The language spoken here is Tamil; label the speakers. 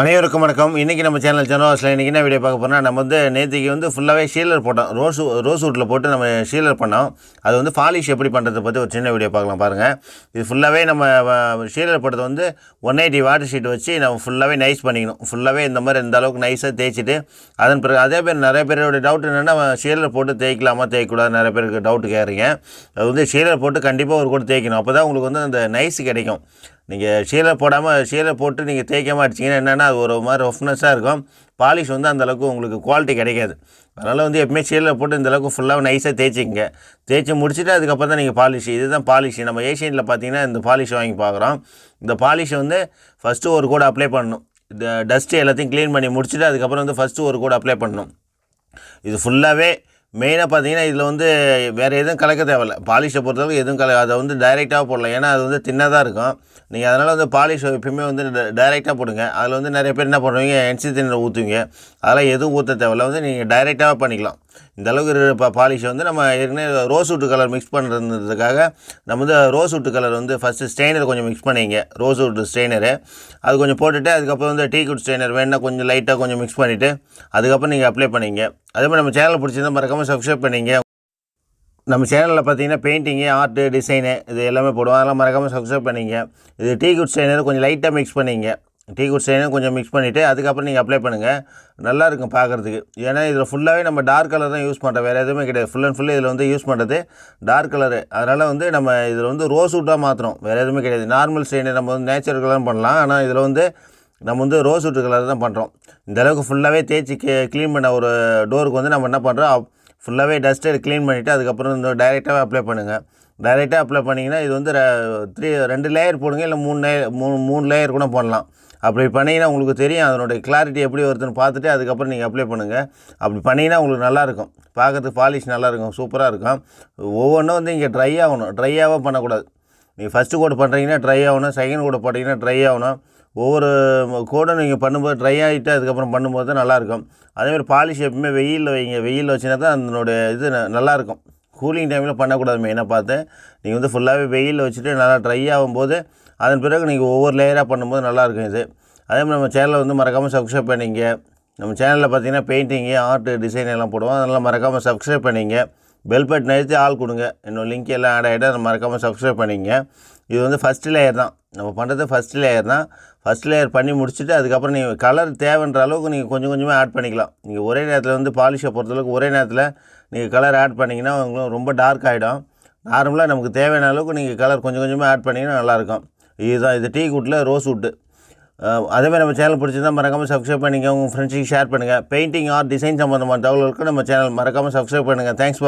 Speaker 1: அனைவருக்கும் வணக்கம். இன்றைக்கி நம்ம சேனல் ஜனவாஸில் இன்றைக்கி என்ன வீடியோ பார்க்க போகிறோம்னா நம்ம வந்து நேற்றுக்கு வந்து ஃபுல்லாகவே ஷீலர் போட்டோம். ரோஸ் ரோஸ் வுட்டில் போட்டு நம்ம ஷீலர் பண்ணோம். அது வந்து பாலிஷ் எப்படி பண்ணுறதை பற்றி ஒரு சின்ன வீடியோ பார்க்கலாம் பாருங்கள் இது ஃபுல்லாகவே நம்ம ஷீலர் போட்டது வந்து ஒன் எயிட்டி வாட்டர் ஷீட் வச்சு நம்ம ஃபுல்லாகவே நைஸ் பண்ணிக்கணும். ஃபுல்லாகவே இந்த மாதிரி இந்த அளவுக்கு நைஸாக தேய்ச்சிட்டு அதன் பிறகு அதே பேர் நிறைய பேரோட டவுட் என்னென்னா ஷீலர் போட்டு தேய்க்கலாமா தேய்க்கக்கூடாது நிறைய பேருக்கு டவுட் கேட்குறீங்க. அது வந்து ஷீலர் போட்டு கண்டிப்பாக ஒரு கூட தேய்க்கணும். அப்போ தான் உங்களுக்கு வந்து அந்த நைஸ் கிடைக்கும். நீங்கள் ஷீலை போடாமல் சீலை போட்டு நீங்கள் தேய்க்காமல் அடிச்சிங்கன்னா என்னென்னா அது ஒரு மாதிரி ரஃப்னஸாக இருக்கும். பாலிஷ் வந்து அந்தளவுக்கு உங்களுக்கு குவாலிட்டி கிடைக்காது. அதனால் வந்து எப்பவுமே ஷீலர் போட்டு இந்த அளவுக்கு ஃபுல்லாக நைஸாக தேய்ச்சிக்கங்க. தேய்ச்சி முடிச்சுட்டு அதுக்கப்புறம் தான் நீங்கள் பாலிஷ் இதுதான் பாலிஷ் நம்ம ஏஷியனில் பார்த்தீங்கன்னா இந்த பாலிஷ் வாங்கி பார்க்குறோம். இந்த பாலிஷ் வந்து ஃபஸ்ட்டு ஒரு கூட அப்ளை பண்ணணும். இந்த டஸ்ட்டு எல்லாத்தையும் க்ளீன் பண்ணி முடிச்சுட்டு அதுக்கப்புறம் வந்து ஃபஸ்ட்டு ஒரு கூட அப்ளை பண்ணணும். இது ஃபுல்லாகவே மெயினாக பார்த்தீங்கன்னா இதில் வந்து வேறு எதுவும் கலக்க தேவையில்ல. பாலிஷை பொறுத்தளவுக்கு எதுவும் கல அதை வந்து டைரெக்டாக போடலாம். ஏன்னா அது வந்து தின்னதாக இருக்கும். நீங்கள் அதனால் வந்து பாலிஷ் எப்பயுமே வந்து டைரெக்டாக போடுங்க. அதில் வந்து நிறைய பேர் என்ன பண்ணுவீங்க? என்சி தண்ணியில் ஊற்றுவீங்க அதெல்லாம் எதுவும் ஊற்ற தேவையில்ல. வந்து நீங்கள் டைரெக்டாக பண்ணிக்கலாம். இந்த அளவுக்கு பா பாலிஷை வந்து நம்ம ஏற்கனவே ரோஸ் வுட்டு கலர் மிக்ஸ் பண்ணுறதுக்காக நம்ம வந்து ரோஸ் வுட்டு கலர் வந்து ஃபஸ்ட்டு ஸ்ட்ரெயினர் கொஞ்சம் மிக்ஸ் பண்ணிங்க. ரோஸ் வுட்டு ஸ்ட்ரெயினரு அது கொஞ்சம் போட்டுட்டு அதுக்கப்புறம் வந்து டீ குட் ஸ்ட்ரெயினர் வேணால் கொஞ்சம் லைட்டாக கொஞ்சம் மிக்ஸ் பண்ணிவிட்டு அதுக்கப்புறம் நீங்கள் அப்ளை பண்ணிங்க. அதே மாதிரி நம்ம சேனல் பிடிச்சிருந்தா மறக்காமல் சப்ஸ்கிரைப் பண்ணிங்க. நம்ம சேனலில் பார்த்தீங்கன்னா பெயிண்டிங்கு ஆர்ட்டு டிசைனு இது எல்லாமே போடுவோம். அதெல்லாம் மறக்காமல் சப்ஸ்கிரைப் பண்ணிங்க. இது டீ குட் ஸ்ட்ரெயினர் கொஞ்சம் லைட்டாக மிக்ஸ் பண்ணிங்க. டீ குட் ஸ்ட்ரெயினர் கொஞ்சம் மிக்ஸ் பண்ணிவிட்டு அதுக்கப்புறம் நீங்கள் அப்ளை பண்ணுங்கள் நல்லா இருக்கும் பார்க்குறதுக்கு ஏன்னா இதில் ஃபுல்லாகவே நம்ம டார்க் கலர் தான் யூஸ் பண்ணுறோம் வேறு எதுவுமே கிடையாது. ஃபுல் அண்ட் ஃபுல்லு இதில் வந்து யூஸ் பண்ணுறது டார்க் கலரு அதனால் வந்து நம்ம இதில் வந்து ரோஸ் வுட்டாக மாற்றுறோம் வேறு எதுவுமே கிடையாது. நார்மல் ஸ்ட்ரெயினர் நம்ம வந்து நேச்சுரல் கலர் பண்ணலாம். ஆனால் இதில் வந்து நம்ம வந்து ரோஸ் வுட்டு கலர் தான் பண்ணுறோம் இந்தளவுக்கு ஃபுல்லாகவே தேய்ச்சி க்ளீன் பண்ண ஒரு டோருக்கு வந்து நம்ம என்ன பண்ணுறோம் ஃபுல்லாகவே டஸ்ட்டு க்ளீன் பண்ணிவிட்டு அதுக்கப்புறம் இந்த டைரெக்டாகவே அப்ளை பண்ணுங்கள் டைரெக்டாக அப்ளை பண்ணிங்கன்னா இது வந்து த்ரீ ரெண்டு லேயர் போடுங்க இல்லை மூணு லேயர் மூணு மூணு லேயர் கூட போடலாம். அப்படி பண்ணிங்கன்னா உங்களுக்கு தெரியும் அதனுடைய கிளாரிட்டி எப்படி வருதுன்னு பார்த்துட்டு அதுக்கப்புறம் நீங்கள் அப்ளை பண்ணுங்கள் அப்படி பண்ணிங்கன்னா உங்களுக்கு நல்லாயிருக்கும் பார்க்கறதுக்கு பாலிஷ் நல்லாயிருக்கும் சூப்பராக இருக்கும். ஒவ்வொன்றும் வந்து இங்கே ட்ரை ஆகணும். ட்ரையாகவே பண்ணக்கூடாது. நீங்கள் ஃபஸ்ட்டு கோட் பண்ணுறீங்கன்னா ட்ரை ஆகணும் செகண்ட் கோட் போட்டிங்கன்னா ட்ரை ஆகணும். ஒவ்வொரு கோடும் நீங்கள் பண்ணும்போது ட்ரை ஆகிட்டு அதுக்கப்புறம் பண்ணும்போது தான் நல்லாயிருக்கும் அதேமாதிரி பாலிஷ் எப்பவுமே வெயிலில் வைங்க. வெயிலில் வச்சினா தான் அதனுடைய இது ந- நல்லாயிருக்கும் கூலிங் டைமில் பண்ணக்கூடாது மெயினாக பார்த்து நீங்கள் வந்து ஃபுல்லாகவே வெயிலில் வச்சுட்டு நல்லா ட்ரை ஆகும்போது அதன் பிறகு நீங்கள் ஒவ்வொரு லேயராக பண்ணும்போது நல்லாயிருக்கும் இது. அதே மாதிரி நம்ம சேனலை வந்து மறக்காமல் சப்ஸ்கிரைப் பண்ணிங்க. நம்ம சேனலில் பார்த்தீங்கன்னா பெயிண்டிங்கு ஆர்ட் டிசைன் எல்லாம் போடுவோம். அதெல்லாம் மறக்காமல் சப்ஸ்கிரைப் பண்ணிங்க. பெல் பட்டன் நிறுத்தி ஆள் கொடுங்க. இன்னும் லிங்க் எல்லாம் ஆட் ஆகிட்டு அதை மறக்காமல் சப்ஸ்கிரைப் பண்ணிங்க. இது வந்து ஃபஸ்ட் லேயர் தான். நம்ம பண்ணுறது ஃபஸ்ட் லேயர் தான். ஃபஸ்ட் லேயர் பண்ணி முடிச்சுட்டு அதுக்கப்புறம் நீங்கள் கலர் தேவைன்ற அளவுக்கு நீங்கள் கொஞ்சம் கொஞ்சமாக ஆட் பண்ணிக்கலாம். நீங்கள் ஒரே நேரத்தில் வந்து பாலிஷை பொறுத்தளவுக்கு ஒரே நேரத்தில் நீங்கள் கலர் ஆட் பண்ணிங்கன்னா உங்களுக்கு ரொம்ப டார்க் ஆகிடும் நார்மலாக நமக்கு தேவையான அளவுக்கு நீங்கள் கலர் கொஞ்சம் கொஞ்சமாக ஆட் பண்ணிங்கன்னா நல்லாயிருக்கும். இதுதான் இது டீ குட்டில் ரோஸ் வுட்டு அதேமாதிரி நம்ம சேனல் பிடிச்சிருந்தால் மறக்காமல் சப்ஸ்கிரைப் பண்ணிக்கோங்க. உங்கள் ஃப்ரெண்ட்ஸுக்கு ஷேர் பண்ணுங்கள் பெயிண்டிங் ஆர் டிசைன் சம்மந்தமான தகவல்களுக்கு நம்ம சேனல் மறக்காமல் சப்ஸ்கிரைப் பண்ணுங்கள் தேங்க்ஸ் ஃபார்